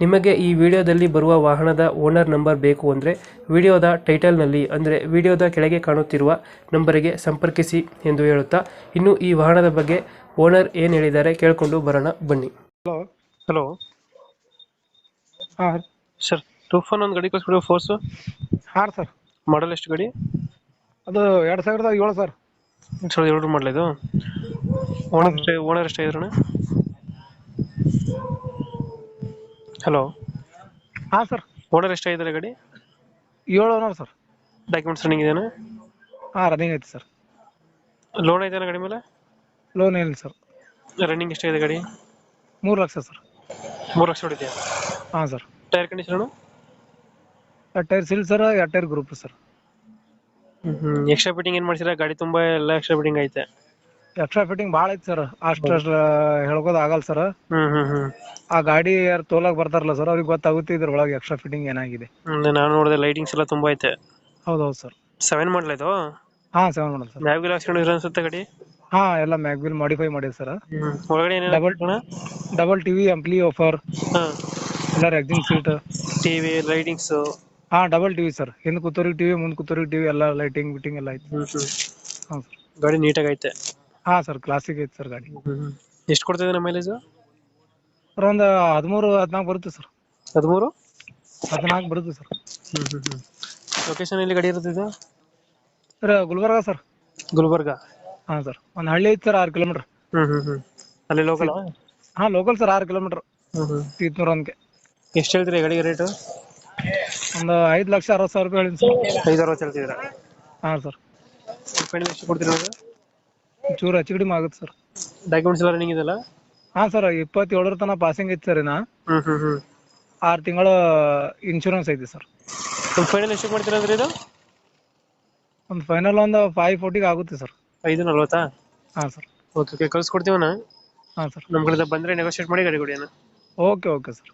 ನಿಮಗೆ ಈ ವಿಡಿಯೋದಲ್ಲಿ ಬರುವ ವಾಹನದ ಓನರ್ ನಂಬರ್ ಬೇಕು ಅಂದರೆ ವಿಡಿಯೋದ ಟೈಟಲ್ನಲ್ಲಿ ಅಂದರೆ ವಿಡಿಯೋದ ಕೆಳಗೆ ಕಾಣುತ್ತಿರುವ ನಂಬರಿಗೆ ಸಂಪರ್ಕಿಸಿ ಎಂದು ಹೇಳುತ್ತಾ ಇನ್ನು ಈ ವಾಹನದ ಬಗ್ಗೆ ಓನರ್ ಏನು ಹೇಳಿದ್ದಾರೆ ಕೇಳಿಕೊಂಡು ಬರೋಣ ಬನ್ನಿ. Hello hello. ಹಾಂ ಸರ್. ಟೂಫಾನ್ ಒಂದು ಗಡಿ ಕಳಿಸ್ಬಿಡಿ ಫೋರ್ಸು ಹಾಂ ಸರ್. ಮಾಡಲ್ ಎಷ್ಟು ಗಡಿ? ಅದು ಎರಡು ಸಾವಿರದ ಏಳು ಸರ್. ಎರಡು ಸಾವಿರದ ಏಳು ಮಾಡಲಿದ್ದು ಇದು? ಓನರ್ ಓನರ್ ಎಷ್ಟೇ ಹಲೋ. ಹಾಂ ಸರ್. ಓನರ್ ಎಷ್ಟು ಇದ್ದಾರೆ ಗಾಡಿ? ಏಳು ಓನರ್ ಸರ್. ಡಾಕ್ಯುಮೆಂಟ್ಸ್ ರನ್ನಿಂಗ್ ಇದೆಯಾ ಹಾಂ ರನ್ನಿಂಗ್ ಐತೆ ಸರ್. ಲೋನ್ ಐತೆನಾ ಗಾಡಿ ಮೇಲೆ? ಲೋನ್ ಏನಿಲ್ಲ ಸರ್. ರನ್ನಿಂಗ್ ಎಷ್ಟಾಗಿದೆ ಗಾಡಿ? ಮೂರು ಲಕ್ಷ ಸರ್. ಮೂರು ಲಕ್ಷ ಹೊಡಿದೆಯಾ ಹಾಂ ಸರ್. ಟೈರ್ ಕಂಡೀಷನು ಎರಡು ಟೈರ್ ಸಿಲ್ ಸರ್ ಎರಡು ಟೈರ್ ಗ್ರೂಪ್ ಸರ್. ಹ್ಞೂ ಎಕ್ಸ್ಟ್ರಾ ಫಿಟ್ಟಿಂಗ್ ಏನು ಮಾಡ್ಸಿರ? ಗಾಡಿ ತುಂಬ ಎಲ್ಲ ಎಕ್ಸ್ಟ್ರಾ ಫಿಟ್ಟಿಂಗ್ ಐತೆ. ಎಕ್ಸ್ಟ್ರಾ ಫಿಟ್ಟಿಂಗ್ ಭಾಳ ಐತಿ ಸರ್ ಅಷ್ಟು ಹೇಳ್ಕೋದು ಆಗಲ್ಲ ಸರ್ ಹ್ಮ್ ಹ್ಮ್ ಹ್ಮ್. ಆ ಗಾಡಿ ಯಾರು ತೋಲಕ್ ಬರ್ತಾರಲ್ಲ ಸರ್ ಅವ್ರಿಗೆ ಗೊತ್ತಾಗುತ್ತೆ ಇದ್ರ ಒಳಗೆ ಎಕ್ಸ್ಟ್ರಾ ಫಿಟ್ಟಿಂಗ್ ಏನಾಗಿದೆ. ನಾನು ನೋಡಿದೆ ಲೈಟಿಂಗ್ಸ್ ಎಲ್ಲ ತುಂಬಾ ಐತೆ. ಹೌದು ಹೌದು ಸರ್ ಸೆವೆನ್ ಮಾಡಲ ಇದು? ಹಾ seven model sir mag wheel ಹಾಕ್ಸ್ಕೊಂಡಿದ್ರೆ ಅನ್ಸುತ್ತೆ ಗಾಡಿ? ಹಾ ಎಲ್ಲ ಮ್ಯಾಗ್ವಿಲ್ ಮಾಡಿಫೈ ಮಾಡಿದೆ ಸರ್ ಒಳಗಡೆ ಏನೇನು Double- ಡಬಲ್ ಟಿವಿ ಅಂಪ್ಲಿ ಆಫರ್ ಹಾ. ಎಲ್ಲ ರೆಗ್ಜಿಂಗ್ ಸೀಟ್ ಟಿವಿ ಲೈಟಿಂಗ್ಸ್ ಹಾ ಡಬಲ್ ಟಿವಿ ಸರ್ ಹಿಂದೆ ಕೂತೋರಿಗೆ ಟಿವಿ ಮುಂದ್ ಕೂತೋರಿಗೆ ಟಿವಿ ಎಲ್ಲ ಲೈಟಿಂಗ್ ಬಿಟ್ಟಿಂಗ್ ಎಲ್ಲ ಐತಿ. ಗಾಡಿ ನೀಟಾಗೈತೆ ಐತೆ. ಹಾಂ ಸರ್ ಕ್ಲಾಸಿಕ್ ಐತೆ ಸರ್ ಗಾಡಿ. ಎಷ್ಟು ಕೊಡ್ತಿದೆ ನಮ್ಮ ಮೈಲೇಜ್ ಸರ್ ಒಂದು ಹದಿಮೂರು ಹದಿನಾಲ್ಕು ಬರುತ್ತೆ ಸರ್. ಹದಿಮೂರು? ಹದಿನಾಲ್ಕು ಬರುತ್ತೆ ಸರ್. ಲೊಕೇಶನ್ ಎಲ್ಲಿ ಗಾಡಿ ಇರುತ್ತೆ ಇದು? Sir Gulbarga sir. ಗುಲ್ಬರ್ಗ? ಹಾ ಸರ್ ಒಂದು ಹಳ್ಳಿ ಐತಿ ಸರ್ ಆರು ಕಿಲೋಮೀಟರ್ ಹ್ಮ್ ಹ್ಮ್ ಹ್ಮ್. ಅಲ್ಲಿ ಲೋಕಲ್ ಹಾ ಲೋಕಲ್ ಸರ್ ಆರು ಕಿಲೋಮೀಟರ್ ತೀತ್ನೂರ ಒಂದಕ್ಕೆ ಎಷ್ಟು ಹೇಳ್ತೀರಿ ಗಾಡಿಗೆ ರೇಟು ಒಂದು ಐದು ಲಕ್ಷ ಅರವತ್ತು ಸಾವಿರ ರೂಪಾಯಿ ಹೇಳಿ ಸರ್. ಐದು ಅರವತ್ತು ಹೇಳ್ತಿದ್ದೀರಾ ಹಾಂ ಸರ್. ಫೈನಲ್ ಎಷ್ಟು ಕೊಡ್ತೀರಾ ಚೂರು ಹೆಚ್ಚು ಕಡಿಮೆ ಆಗುತ್ತೆ ಸರ್. ಡಾಕ್ಯುಮೆಂಟ್ಸ್ ಎಲ್ಲ ರನ್ನಿಂಗ್ ಇದೆಲ್ಲ ಹಾಂ ಸರ್ ಇಪ್ಪತ್ತೇಳರ ತನಕ ಪಾಸಿಂಗ್ ಐತಿ ಸರ್ ಇನ್ನ. ಹ್ಮ್ ಆರು ತಿಂಗಳ ಇನ್ಶೂರೆನ್ಸ್ ಐತಿ ಸರ್. ನಿಮ್ಮ ಫೈನಲ್ ಎಷ್ಟು ಮಾಡ್ತೀರಾ ಅಂದ್ರೆ ಇದು? ಒಂದು ಫೈನಲ್ ಒಂದು ಫೈವ್ ಫೋರ್ಟಿಗೆ ಆಗುತ್ತೆ ಸರ್. ಐದು ನಲ್ವತ್ತಾ? ಹಾಂ ಸರ್. ಓಕೆ ಓಕೆ ಕಳ್ಸ್ಕೊಡ್ತೀವಣ್ಣ ಹಾಂ ಸರ್. ನಮ್ಮ ಕಡೆಯಿಂದ ಬಂದರೆ ನೆಗೋಷಿಯೇಟ್ ಮಾಡಿ ಗಾಡಿ ಕೊಡಿ ಅಣ್ಣ. Okay okay sir.